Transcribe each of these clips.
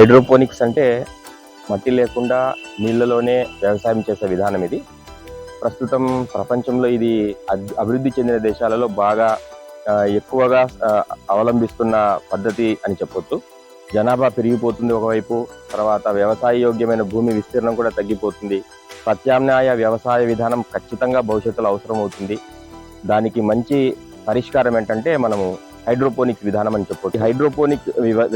Hydroponics అంటే మట్టి లేకుండా నీళ్ళలోనే వ్యవసాయం చేసే విధానం ఇది. ప్రస్తుతం ప్రపంచంలో ఇది అభివృద్ధి చెందిన దేశాలలో బాగా ఎక్కువగా అవలంబిస్తున్న పద్ధతి అని చెప్పొచ్చు. జనాభా పెరిగిపోతుంది ఒకవైపు తర్వాత వ్యవసాయ యోగ్యమైన భూమి విస్తీర్ణం కూడా తగ్గిపోతుంది. ప్రత్యామ్నాయ వ్యవసాయ విధానం ఖచ్చితంగా భవిష్యత్తులో అవసరం అవుతుంది దానికి మంచి పరిష్కారం ఏంటంటే మనము హైడ్రోపోనిక్ విధానం అని చెప్పొచ్చు. హైడ్రోపోనిక్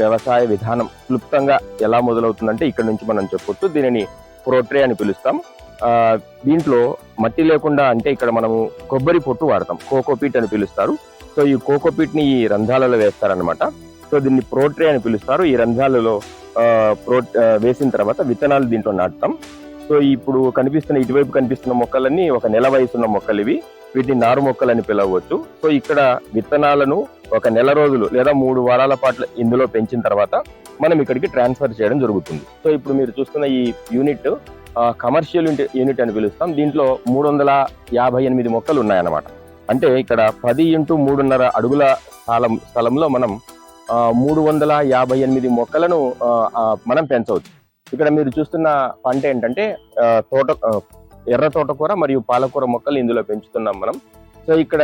వ్యవసాయ విధానం క్లుప్తంగా ఎలా మొదలవుతుందంటే ఇక్కడ నుంచి మనం చెప్పొచ్చు. దీనిని ప్రోట్రే అని పిలుస్తాం. దీంట్లో మట్టి లేకుండా అంటే ఇక్కడ మనము కొబ్బరి పొట్టు వాడతాం. కోకోపీట్ అని పిలుస్తారు. సో ఈ కోకోపీట్ని ఈ రంధ్రాలలో వేస్తారనమాట సో దీన్ని ప్రోట్రే అని పిలుస్తారు. ఈ రంధ్రాలలో ప్రో వేసిన తర్వాత విత్తనాలు దీంట్లో నాటుతాం. సో ఇప్పుడు కనిపిస్తున్న ఇటువైపు కనిపిస్తున్న మొక్కలన్నీ ఒక నెల వయసున్న మొక్కలు ఇవి వీటిని నారు మొక్కలు అని పిలవచ్చు. సో ఇక్కడ విత్తనాలను ఒక నెల రోజులు లేదా మూడు వారాల పాటు ఇందులో పెంచిన తర్వాత మనం ఇక్కడికి ట్రాన్స్ఫర్ చేయడం జరుగుతుంది. సో ఇప్పుడు మీరు చూస్తున్న ఈ యూనిట్ కమర్షియల్ యూనిట్ అని పిలుస్తాం. దీంట్లో మూడు వందల యాభై ఎనిమిది మొక్కలు ఉన్నాయన్నమాట. అంటే ఇక్కడ పది ఇంటూ మూడున్నర అడుగుల స్థలం స్థలంలో మనం మూడు వందల యాభై ఎనిమిది మొక్కలను మనం పెంచవచ్చు. ఇక్కడ మీరు చూస్తున్న పంట ఏంటంటే తోట ఎర్ర తోటకూర మరియు పాలకూర మొక్కలు ఇందులో పెంచుతున్నాం మనం. సో ఇక్కడ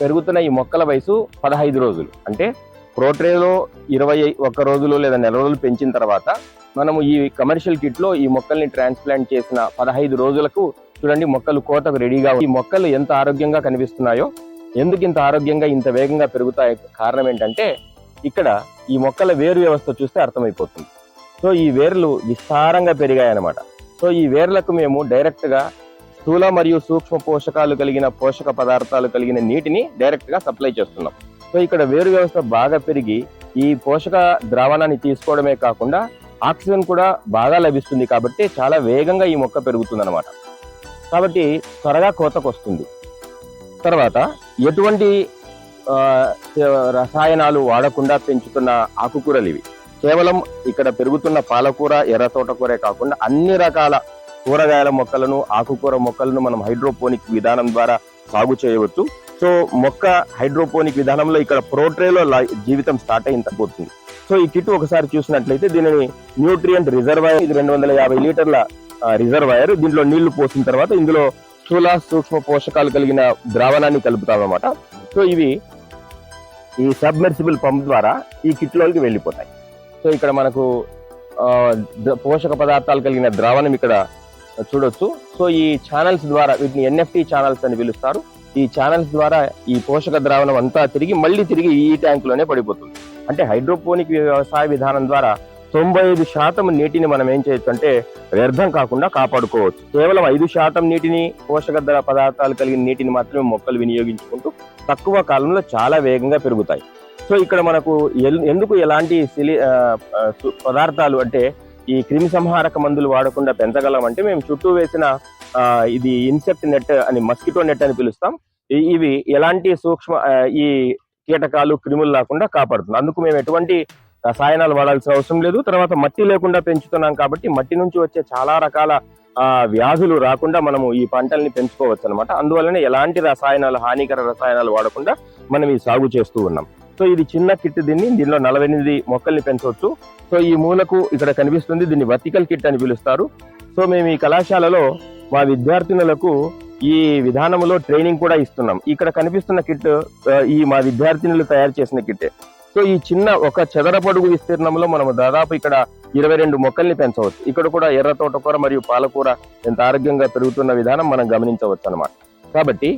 పెరుగుతున్న ఈ మొక్కల వయసు పదహైదు రోజులు. అంటే ప్రోట్రేలో ఇరవై ఒక్క రోజులు లేదా నెల రోజులు పెంచిన తర్వాత మనము ఈ కమర్షియల్ కిట్లో ఈ మొక్కల్ని ట్రాన్స్ప్లాంట్ చేసిన పదహైదు రోజులకు చూడండి మొక్కలు కోతకు రెడీగా ఈ మొక్కలు ఎంత ఆరోగ్యంగా కనిపిస్తున్నాయో ఎందుకు ఇంత ఆరోగ్యంగా ఇంత వేగంగా పెరుగుతాయి కారణం ఏంటంటే ఇక్కడ ఈ మొక్కల వేరు వ్యవస్థ చూస్తే అర్థమైపోతుంది. సో ఈ వేర్లు విస్తారంగా పెరిగాయన్నమాట. సో ఈ వేర్లకు మేము డైరెక్ట్గా స్థూల మరియు సూక్ష్మ పోషకాలు కలిగిన పోషక పదార్థాలు కలిగిన నీటిని డైరెక్ట్గా సప్లై చేస్తున్నాం. సో ఇక్కడ వేరు వ్యవస్థ బాగా పెరిగి ఈ పోషక ద్రావణాన్ని తీసుకోవడమే కాకుండా ఆక్సిజన్ కూడా బాగా లభిస్తుంది కాబట్టి చాలా వేగంగా ఈ మొక్క పెరుగుతుంది అనమాట కాబట్టి త్వరగా కోతకు వస్తుంది. తర్వాత ఎటువంటి రసాయనాలు వాడకుండా పెంచుతున్న ఆకుకూరలు ఇవి. కేవలం ఇక్కడ పెరుగుతున్న పాలకూర ఎర్ర తోటకూరే కాకుండా అన్ని రకాల కూరగాయల మొక్కలను ఆకుకూర మొక్కలను మనం హైడ్రోపోనిక్ విధానం ద్వారా సాగు చేయవచ్చు. సో మొక్క హైడ్రోపోనిక్ విధానంలో ఇక్కడ ప్రోట్రేలో జీవితం స్టార్ట్ అయిన తగ్గుతుంది సో ఈ కిట్ ఒకసారి చూసినట్లయితే దీనిని న్యూట్రియంట్ రిజర్వాయర్ ఇది రెండు వందల యాభై లీటర్ల రిజర్వాయర్. దీంట్లో నీళ్ళు పోసిన తర్వాత ఇందులో స్థూల సూక్ష్మ పోషకాలు కలిగిన ద్రావణాన్ని కలుపుతాం అన్నమాట. సో ఇవి ఈ సబ్మెర్సిబుల్ పంప్ ద్వారా ఈ కిట్లోకి వెళ్ళిపోతాయి. సో ఇక్కడ మనకు పోషక పదార్థాలు కలిగిన ద్రావణం ఇక్కడ చూడొచ్చు. సో ఈ ఛానల్స్ ద్వారా వీటిని ఎన్ఎఫ్టి ఛానల్స్ అని పిలుస్తారు. ఈ ఛానల్స్ ద్వారా ఈ పోషక ద్రావణం అంతా తిరిగి మళ్ళీ తిరిగి ఈ ట్యాంక్లోనే పడిపోతుంది. అంటే హైడ్రోపోనిక్ వ్యవసాయ విధానం ద్వారా తొంభై ఐదు శాతం నీటిని మనం ఏం చేయొచ్చు అంటే వ్యర్థం కాకుండా కాపాడుకోవచ్చు. కేవలం ఐదు శాతం నీటిని పోషక ద్ర పదార్థాలు కలిగిన నీటిని మాత్రమే మొక్కలు వినియోగించుకుంటూ తక్కువ కాలంలో చాలా వేగంగా పెరుగుతాయి. సో ఇక్కడ మనకు ఎందుకు ఎలాంటి సిలి పదార్థాలు అంటే ఈ క్రిమి సంహారక మందులు వాడకుండా పెంచగలం అంటే మేము చుట్టూ వేసిన ఇది ఇన్సెక్ట్ నెట్ అని మస్కిటో నెట్ అని పిలుస్తాం. ఇవి ఎలాంటి సూక్ష్మ ఈ కీటకాలు క్రిములు లేకుండా కాపాడుతుంది. అందుకు మేము ఎటువంటి రసాయనాలు వాడాల్సిన అవసరం లేదు. తర్వాత మట్టి లేకుండా పెంచుతున్నాం కాబట్టి మట్టి నుంచి వచ్చే చాలా రకాల వ్యాధులు రాకుండా మనము ఈ పంటల్ని పెంచుకోవచ్చు అనమాట అందువలన ఎలాంటి రసాయనాలు హానికర రసాయనాలు వాడకుండా మనం ఈ సాగు చేస్తూ ఉన్నాం. సో ఇది చిన్న కిట్ దీన్ని దీనిలో నలభై ఎనిమిది మొక్కల్ని పెంచవచ్చు సో ఈ మూలకు ఇక్కడ కనిపిస్తుంది దీన్ని వర్టికల్ కిట్ అని పిలుస్తారు. సో మేము ఈ కళాశాలలో మా విద్యార్థినులకు ఈ విధానంలో ట్రైనింగ్ కూడా ఇస్తున్నాం. ఇక్కడ కనిపిస్తున్న కిట్ ఈ మా విద్యార్థినులు తయారు చేసిన కిట్. సో ఈ చిన్న ఒక చదరపడుగు విస్తీర్ణంలో మనం దాదాపు ఇక్కడ ఇరవై రెండు మొక్కల్ని పెంచవచ్చు. ఇక్కడ కూడా ఎర్ర తోటకూర మరియు పాలకూర ఎంత ఆరోగ్యంగా పెరుగుతున్న విధానం మనం గమనించవచ్చు అనమాట కాబట్టి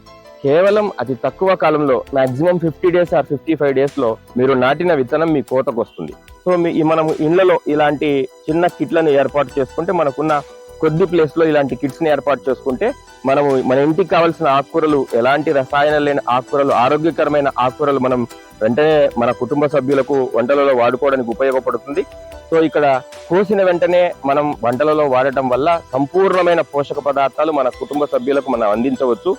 కేవలం అతి తక్కువ కాలంలో maximum fifty days or fifty five డేస్లో మీరు నాటిన విత్తనం మీ కోతకు వస్తుంది. సో మీ మనం ఇళ్ళలో ఇలాంటి చిన్న కిట్లను ఏర్పాటు చేసుకుంటే మనకున్న కొద్ది ప్లేస్లో ఇలాంటి కిట్స్ని ఏర్పాటు చేసుకుంటే మనము మన ఇంటికి కావాల్సిన ఆకుకూరలు ఎలాంటి రసాయనాలు లేని ఆకుకూరలు ఆరోగ్యకరమైన ఆకుకూరలు మనం వెంటనే మన కుటుంబ సభ్యులకు వంటలలో వాడుకోవడానికి ఉపయోగపడుతుంది. సో ఇక్కడ కోసిన వెంటనే మనం వంటలలో వాడటం వల్ల సంపూర్ణమైన పోషక పదార్థాలు మన కుటుంబ సభ్యులకు మనం అందించవచ్చు.